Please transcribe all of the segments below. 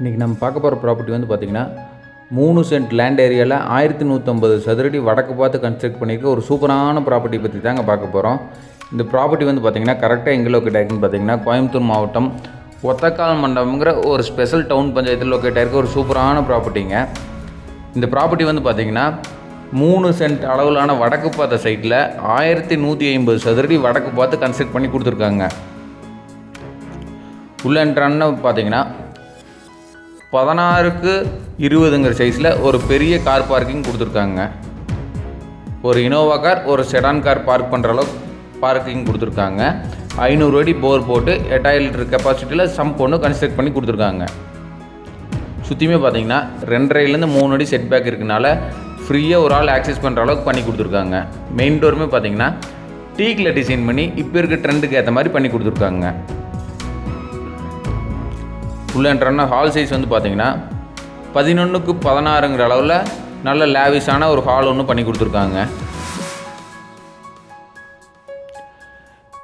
இன்றைக்கி நம்ம பார்க்க போகிற ப்ராப்பர்ட்டி வந்து பார்த்திங்கன்னா மூணு சென்ட் லேண்ட் ஏரியாவில் ஆயிரத்தி நூற்றம்பது சதுரடி வடக்கு பார்த்து கன்ஸ்ட்ரக்ட் பண்ணியிருக்க ஒரு சூப்பரான ப்ராப்பர்ட்டி பற்றி தாங்க பார்க்க போகிறோம் இந்த ப்ராப்பர்ட்டி வந்து பார்த்திங்கன்னா கரெக்டாக எங்கே லொக்கேட் ஆகிருக்குன்னு பார்த்திங்கன்னா கோயம்புத்தூர் மாவட்டம் ஒத்தக்கால் மண்டபங்கிற ஒரு ஸ்பெஷல் டவுன் பஞ்சாயத்தில் லொக்கேட் ஆகிருக்க ஒரு சூப்பரான ப்ராப்பர்ட்டிங்க இந்த ப்ராப்பர்ட்டி வந்து பார்த்திங்கன்னா மூணு சென்ட் அளவிலான வடக்கு பார்த்த சைட்டில் ஆயிரத்தி நூற்றி ஐம்பது சதுரடி வடக்கு பார்த்து கன்ஸ்ட்ரக்ட் பண்ணி கொடுத்துருக்காங்க. உள்ளன்றான்னு பார்த்தீங்கன்னா பதினாறுக்கு இருபதுங்கிற சைஸில் ஒரு பெரிய கார் பார்க்கிங் கொடுத்துருக்காங்க. ஒரு இனோவா கார் ஒரு செடான் கார் பார்க் பண்ணுற அளவுக்கு பார்க்கிங் கொடுத்துருக்காங்க. ஐநூறு அடி போர் போட்டு எட்டாயிரம் லிட்டர் கெப்பாசிட்டியில் சம்ப் ஒன்று கன்ஸ்ட்ரக்ட் பண்ணி கொடுத்துருக்காங்க. சுற்றியுமே பார்த்தீங்கன்னா ரெண்டரைலேருந்து மூணு அடி செட் பேக் இருக்கனால ஃப்ரீயாக ஒரு ஆள் ஆக்சஸ் பண்ணுற அளவுக்கு பண்ணி கொடுத்துருக்காங்க. மெயின் டோருமே பார்த்தீங்கன்னா டீக்கில் டிசைன் பண்ணி இப்போ இருக்க ட்ரெண்டுக்கு ஏற்ற மாதிரி பண்ணி கொடுத்துருக்காங்க. உள்ளன்றன ஹால் சைஸ் வந்து பார்த்தீங்கன்னா பதினொன்றுக்கு பதினாறுங்கிற அளவில் நல்ல லேவிஷான ஒரு ஹால் ஒன்று பண்ணி கொடுத்துருக்காங்க.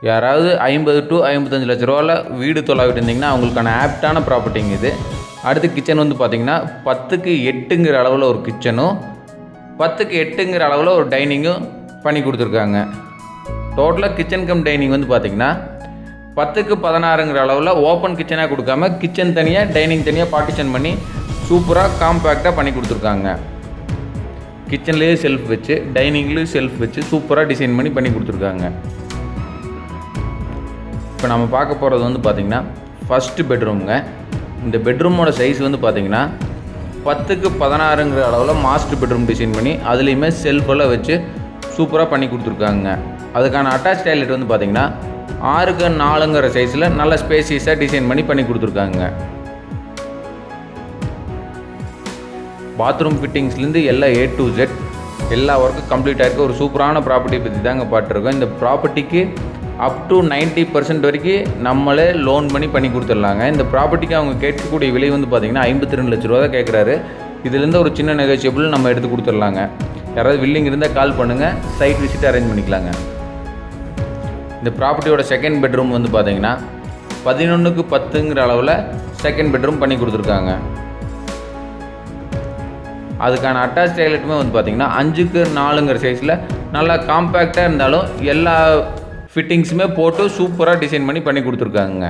யாராவது ஐம்பது டு ஐம்பத்தஞ்சு லட்ச ரூபாவில் வீடு தொலாவிட்டு இருந்தீங்கன்னா அவங்களுக்கான ஆப்டான ப்ராப்பர்ட்டிங்க இது. அடுத்து கிச்சன் வந்து பார்த்திங்கன்னா பத்துக்கு எட்டுங்கிற அளவில் ஒரு கிச்சனும் பத்துக்கு எட்டுங்கிற அளவில் ஒரு டைனிங்கும் பண்ணி கொடுத்துருக்காங்க. டோட்டலாக கிச்சன் கம் டைனிங் வந்து பார்த்திங்கன்னா பத்துக்கு பதினாறுங்கிற அளவில் ஓப்பன் கிச்சனாக கொடுக்காம கிச்சன் தனியாக டைனிங் தனியாக பார்ட்டிஷன் பண்ணி சூப்பராக காம்பேக்டாக பண்ணி கொடுத்துருக்காங்க. கிச்சன்லேயே செல்ஃப் வச்சு டைனிங்லேயும் செல்ஃப் வச்சு சூப்பராக டிசைன் பண்ணி பண்ணி கொடுத்துருக்காங்க. இப்போ நம்ம பார்க்க போகிறது வந்து பார்த்திங்கன்னா ஃபஸ்ட்டு பெட்ரூமுங்க இந்த பெட்ரூமோட சைஸ் வந்து பார்த்திங்கன்னா பத்துக்கு பதினாறுங்கிற அளவில் மாஸ்டர் பெட்ரூம் டிசைன் பண்ணி அதுலேயுமே செல்ஃபெல்லாம் வச்சு சூப்பராக பண்ணி கொடுத்துருக்காங்க. அதுக்கான அட்டாச் டாய்லெட் வந்து பார்த்திங்கன்னா ஆறுக்கு நாலுங்கிற சைஸில் நல்ல ஸ்பேசியஸாக டிசைன் பண்ணி பண்ணி கொடுத்துருக்காங்க. பாத்ரூம் ஃபிட்டிங்ஸ்லேருந்து எல்லா ஏ டு ஜெட் எல்லா ஒர்க்கும் கம்ப்ளீட் ஆகிருக்க ஒரு சூப்பரான ப்ராப்பர்ட்டி பற்றி தாங்க பார்த்துருக்கோம் இந்த ப்ராப்பர்ட்டிக்கு அப் டு நைன்ட்டி பர்சன்ட் வரைக்கும் நம்மளே லோன் பண்ணி பண்ணி கொடுத்துட்லாங்க. இந்த ப்ராப்பர்ட்டிக்கு அவங்க கேட்கக்கூடிய விலை வந்து பார்த்திங்கன்னா ஐம்பத்தி ரெண்டு லட்ச ரூபா தான் கேட்குறாரு. இதுலேருந்து ஒரு சின்ன நெகோசியபிள் நம்ம எடுத்து கொடுத்துட்லாங்க. யாராவது வில்லிங் இருந்தால் கால் பண்ணுங்கள் சைட் விசிட் அரேஞ்ச் பண்ணிக்கலாங்க. இந்த ப்ராப்பர்ட்டியோட செகண்ட் பெட்ரூம் வந்து பார்த்தீங்கன்னா பதினொன்றுக்கு பத்துங்கிற அளவில் செகண்ட் பெட்ரூம் பண்ணி கொடுத்துருக்காங்க. அதுக்கான அட்டாச் டாய்லெட்டுமே வந்து பார்த்தீங்கன்னா அஞ்சுக்கு நாலுங்கிற சைஸில் நல்லா காம்பேக்டாக இருந்தாலும் எல்லா ஃபிட்டிங்ஸுமே போட்டு சூப்பராக டிசைன் பண்ணி பண்ணி கொடுத்துருக்காங்க.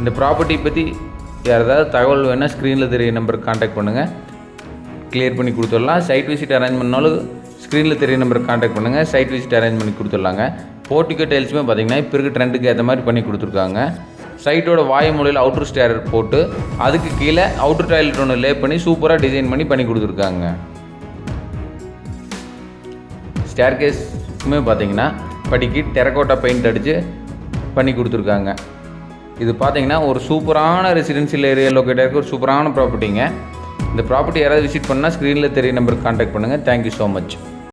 இந்த ப்ராப்பர்ட்டி பற்றி யார் ஏதாவது தகவல் வேணால் ஸ்க்ரீனில் தெரிய நம்பருக்கு காண்டாக்ட் பண்ணுங்கள் கிளியர் பண்ணி கொடுத்துடலாம். சைட் விசிட் அரேஞ்ச் பண்ணாலும் ஸ்க்ரீனில் தெரிய நம்பருக்கு காண்டாக்ட் பண்ணுங்கள் சைட் விசிட் அரேஞ்ச் பண்ணி கொடுத்துடலாங்க. போர்ட்டிகோ டைல்ஸுமே பார்த்திங்கன்னா இப்போ இருக்க ட்ரெண்டுக்கு ஏற்ற மாதிரி பண்ணி கொடுத்துருக்காங்க. சைட்டோட வாய மூலையில் அவுட்ரு ஸ்டேர் போட்டு அதுக்கு கீழே அவுட்ரு டாய்லெட் ஒன்று லே பண்ணி சூப்பராக டிசைன் பண்ணி பண்ணி கொடுத்துருக்காங்க. ஸ்டேர் கேஸுமே பார்த்தீங்கன்னா படிக்கு டெரக்கோட்டா பெயிண்ட் அடித்து பண்ணி கொடுத்துருக்காங்க. இது பார்த்தீங்கன்னா ஒரு சூப்பரான ரெசிடென்சியல் ஏரியா லொக்கேட்டாக இருக்க ஒரு சூப்பரான ப்ராப்பர்ட்டிங்க இந்த ப்ராப்பர்ட்டி யாராவது விசிட் பண்ணால் ஸ்க்ரீனில் தெரிய நம்பருக்கு காண்டாக்ட் பண்ணுங்கள் தேங்க்யூ ஸோ மச்